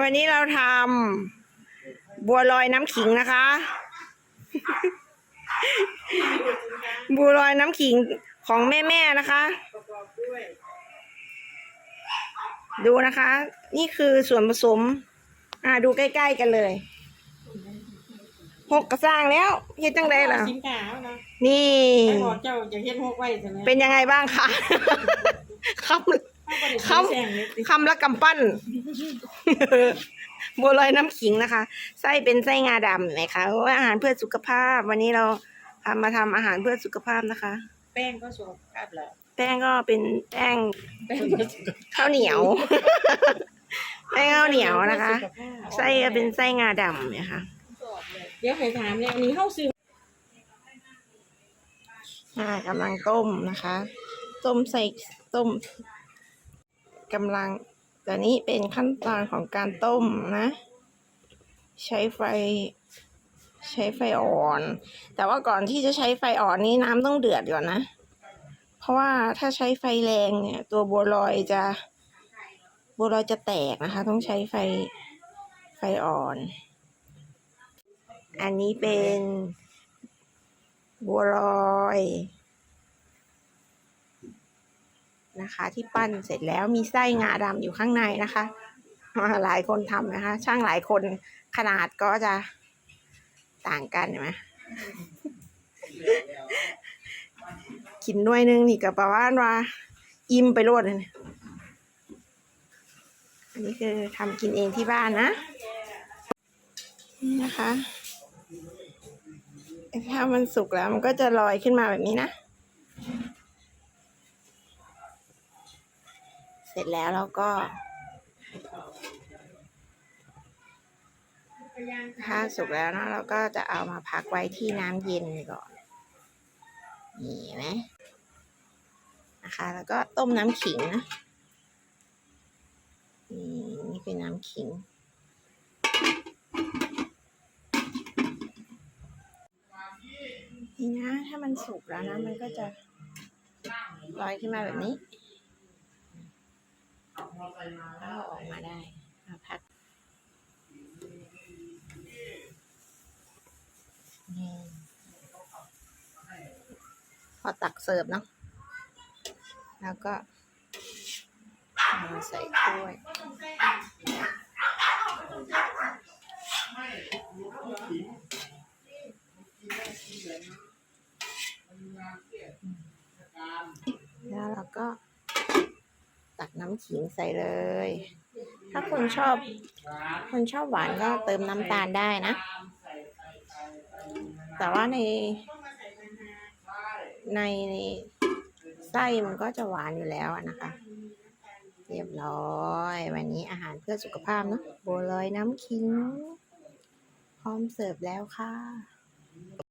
วันนี้เราทำบัวลอยน้ำขิงนะคะ บัวลอยน้ำขิงของแม่ๆนะคะประกอบด้วยดูนะคะ นี่คือส่วนผสม อ่าดูใกล้ๆกันเลยหกกระสร้างแล้วเฮ็ดจังไดล่ะสินค้าเอานะนี่ไอ้บอกเจ้าจะเฮ็ดฮกไว้ใช่ไหมเป็นยังไงบ้างคะคำข้าคำแซงเลย สิคำละกำปั้นบัวลอยน้ำขิงนะคะ ไส้เป็นไส้งาดำนะคะเพราะว่าอาหารเพื่อสุขภาพ วันนี้เราทำมาทำอาหารเพื่อสุขภาพนะคะ แป้งก็สุขภาพแล้วแป้งก็เป็นแป้งแป้งก็สุขภาพข้าวเหนียวแป้งข้าวเหนียวนะคะสุขภาพไส้ก็เป็นไส้งาดำเนี่ยค่ะเดี๋ยวให้ถามเนี่ยอันนี้เฮาซื้ออ่ากำลังต้มนะคะ ต้มใส่ต้ม กำลังแต่นี้เป็นขั้นตอนของการต้มนะ ใช้ไฟ ใช้ไฟอ่อน แต่ว่าก่อนที่จะใช้ไฟอ่อนนี้น้ำต้องเดือดก่อนนะ เพราะว่าถ้าใช้ไฟแรงเนี่ย ตัวบัวลอยจะบัวลอยจะแตกนะคะ ต้องใช้ไฟไฟอ่อน อันนี้เป็นบัวลอย นะคะ ที่ปั้นเสร็จแล้วมีไส้งาดำอยู่ข้างในนะคะ หลายคนทำนะคะ ช่างหลายคนขนาดก็จะต่างกันเห็นไหมกินหน่วยนึงนี่กับประมาณว่า อิ่มไปโลดเลยนี่ยอันนี้คือทำกินเองที่บ้านนะนี่นะคะถ้ามันสุกแล้วมันก็จะลอยขึ้นมาแบบนี้นะ เส ร็จแล้วเราก็ถ้าสุกแล้วนะเราก็จะเอามาพักไว้ที่น้ำเย็นก่อนนี่เห็นไหมนะคะ แล้วก็ต้มน้ำขิงนะนี่นี่เป็นน้ำขิง นี่นะ ถ้ามันสุกแล้วนะ มันก็จะลอยขึ้นมาแบบนี้ แล้วออกมาได้มาพักพอตักเสิร์ฟเนาะแล้วก็มาใส่ถ้วยแล้วเราก็ ตักน้ำขิงใส่เลย ถ้าคนชอบ คนชอบหวานก็เติมน้ำตาลได้นะ แต่ว่าใน ในไส้มันก็จะหวานอยู่แล้วนะคะ เรียบร้อย วันนี้อาหารเพื่อสุขภาพเนาะบัวลอยน้ำขิง พร้อมเสิร์ฟแล้วค่ะ